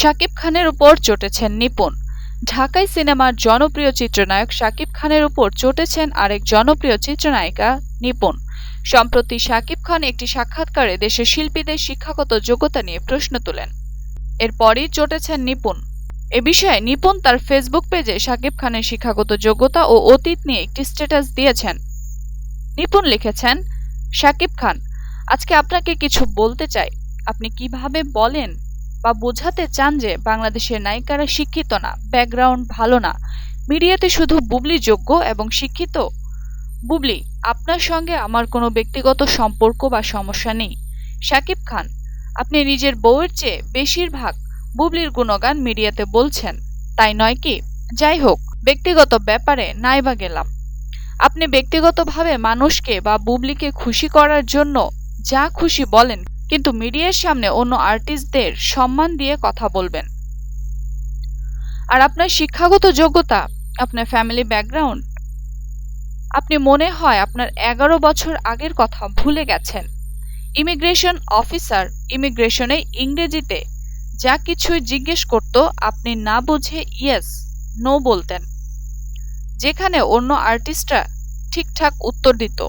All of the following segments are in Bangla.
শাকিব খানের উপর চটেছেন নিপুণ। ঢাকাই সিনেমার জনপ্রিয় চিত্রনায়ক শাকিব খানের উপর চটেছেন আরেক জনপ্রিয় চিত্রনায়িকা নিপুণ। সম্প্রতি শাকিব খান একটি সাক্ষাৎকারে দেশের শিল্পীদের শিক্ষাগত যোগ্যতা নিয়ে প্রশ্ন তোলেন। এরপরই চটেছেন নিপুণ। এ বিষয়ে নিপুণ তার ফেসবুক পেজে শাকিব খানের শিক্ষাগত যোগ্যতা ও অতীত নিয়ে একটি স্ট্যাটাস দিয়েছেন। নিপুণ লিখেছেন শাকিব খান, আজকে আপনাকে কিছু বলতে চাই। আপনি কীভাবে বলেন বা বোঝাতে চান যে বাংলাদেশের নায়িকারা শিক্ষিত না ব্যাকগ্রাউন্ড ভালো না? মিডিয়াতে শুধু বুবলি যোগ্য এবং শিক্ষিত? বুবলি, আপনার সঙ্গে আমার কোনো ব্যক্তিগত সম্পর্ক বা সমস্যা নেই। শাকিব খান, আপনি নিজের বউয়ের চেয়ে বেশিরভাগ বুবলির গুণগান মিডিয়াতে বলছেন, তাই নয় কি? যাই হোক, ব্যক্তিগত ব্যাপারে নাইবা গেলাম। আপনি ব্যক্তিগতভাবে মানুষকে বা বুবলিকে খুশি করার জন্য যা খুশি বলেন, কিন্তু মিডিয়ার সামনে অন্য আর্টিস্টদের সম্মান দিয়ে কথা বলবেন। আর আপনার শিক্ষাগত যোগ্যতা, আপনার ফ্যামিলি ব্যাকগ্রাউন্ড, আপনি মনে হয় আপনার এগারো বছর আগের কথা ভুলে গেছেন। ইমিগ্রেশন অফিসার ইমিগ্রেশনে ইংরেজিতে যা কিছুই জিজ্ঞেস করত আপনি না বুঝে ইয়েস নো বলতেন। যেখানে অন্য আর্টিস্টরা ঠিকঠাক উত্তর দিত।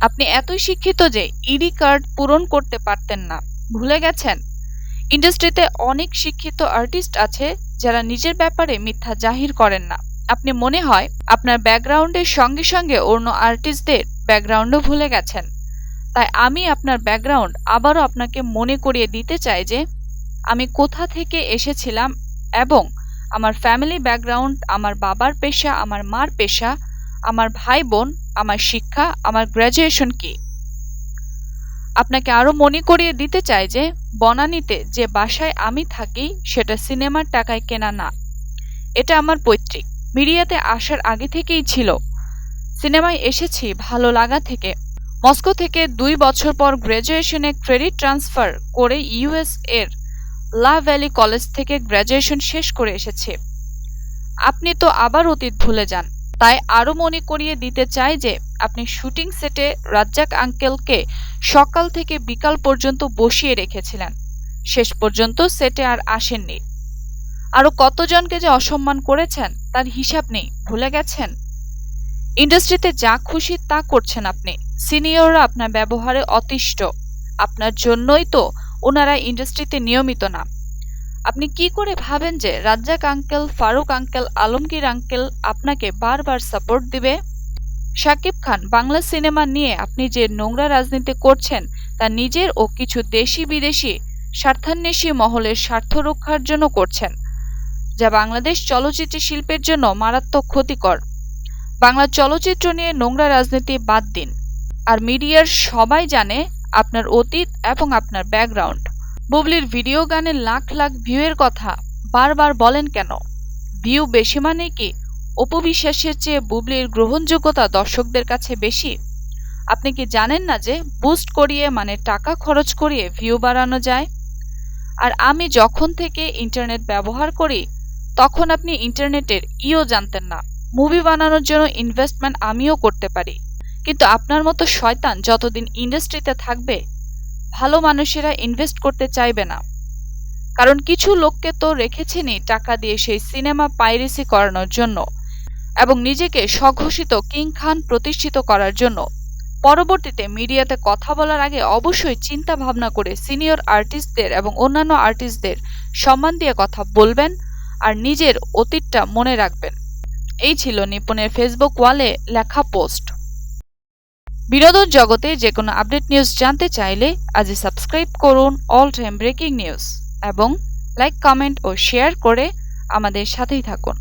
আপনি এতই শিক্ষিত যে ইডি কার্ড পূরণ করতে পারতেন না। ভুলে গেছেন? ইন্ডাস্ট্রিতে অনেক শিক্ষিত আর্টিস্ট আছে যারা নিজের ব্যাপারে মিথ্যা জাহির করেন না। আপনি মনে হয় আপনার ব্যাকগ্রাউন্ডের সঙ্গে সঙ্গে অন্য আর্টিস্টদের ব্যাকগ্রাউন্ডও ভুলে গেছেন। তাই আমি আপনার ব্যাকগ্রাউন্ড আবারও আপনাকে মনে করিয়ে দিতে চাই যে আমি কোথা থেকে এসেছিলাম এবং আমার ফ্যামিলি ব্যাকগ্রাউন্ড আমার বাবার পেশা, আমার মার পেশা, আমার ভাই বোন আমার শিক্ষা, আমার গ্র্যাজুয়েশন কি? আপনাকে আরও মনে করিয়ে দিতে চাই যে, বনানীতে যে বাসায় আমি থাকি, সেটা সিনেমার টাকায় কেনা না। এটা আমার পৈতৃক। মিডিয়াতে আসার আগে থেকেই ছিল। সিনেমায় এসেছি ভালো লাগা থেকে। মস্কো থেকে দুই বছর পর গ্র্যাজুয়েশনে ক্রেডিট ট্রান্সফার করে ইউএস এর লা ভ্যালি কলেজ থেকে গ্র্যাজুয়েশন শেষ করে এসেছে। আপনি তো আবার অতীত ভুলে যান। তাই আরও মনে করিয়ে দিতে চাই যে, আপনি শুটিং সেটে রাজ্জাক আঙ্কেলকে সকাল থেকে বিকাল পর্যন্ত বসিয়ে রেখেছিলেন। শেষ পর্যন্ত সেটে আর আসেননি। আরও কতজনকে যে অসম্মান করেছেন, তার হিসাব নেই। ভুলে গেছেন? ইন্ডাস্ট্রিতে যা খুশি তা করছেন আপনি। সিনিয়ররা আপনার ব্যবহারে অতিষ্ঠ। আপনার জন্যই তো ওনারা ইন্ডাস্ট্রিতে নিয়মিত না। আপনি কি করে ভাবেন যে Razzak uncle Farooque uncle Alamgir uncle আপনাকে বারবার সাপোর্ট দিবে? শাকিব খান, বাংলা সিনেমা নিয়ে আপনি যে নোংরা রাজনীতি করছেন, তা নিজের ও কিছু দেশি বিদেশি স্বার্থান্বেষী মহলের স্বার্থ রক্ষার জন্য করছেন, যা বাংলাদেশ চলচ্চিত্র শিল্পের জন্য মারাত্মক ক্ষতিকর। বাংলা চলচ্চিত্র নিয়ে নোংরা রাজনীতি বাদ দিন। আর মিডিয়ার সবাই জানে আপনার অতীত এবং আপনার ব্যাকগ্রাউন্ড বুবলির ভিডিও গানে লাখ লাখ ভিউয়ের কথা বারবার বলেন কেন? ভিউ বেশি মানে কি অপবিশ্বাসের চেয়ে বুবলির গ্রহণযোগ্যতা দর্শকদের কাছে বেশি? আপনি কি জানেন না যে বুস্ট করিয়ে মানে টাকা খরচ করিয়ে ভিউ বাড়ানো যায়? আর আমি যখন থেকে ইন্টারনেট ব্যবহার করি, তখন আপনি ইন্টারনেটের ইও জানতেন না। মুভি বানানোর জন্য ইনভেস্টমেন্ট আমিও করতে পারি। কিন্তু আপনার মতো শয়তান যতদিন ইন্ডাস্ট্রিতে থাকবে, ভালো মানুষেরা ইনভেস্ট করতে চাইবে না। কারণ কিছু লোককে তো রেখেছেনই টাকা দিয়ে সেই সিনেমা পাইরেসি করানোর জন্য এবং নিজেকে স্বঘোষিত কিং খান প্রতিষ্ঠিত করার জন্য। পরবর্তীতে মিডিয়াতে কথা বলার আগে অবশ্যই চিন্তা ভাবনা করে সিনিয়র আর্টিস্টদের এবং অন্যান্য আর্টিস্টদের সম্মান দিয়ে কথা বলবেন আর নিজের অতীতটা মনে রাখবেন। এই ছিল নিপুণের ফেসবুক ওয়ালে লেখা পোস্ট। বিনোদন জগতে যে কোনো আপডেট নিউজ জানতে চাইলে আজই সাবস্ক্রাইব করুন অল টাইম ব্রেকিং নিউজ এবং লাইক, কমেন্ট ও শেয়ার করে আমাদের সাথেই থাকুন।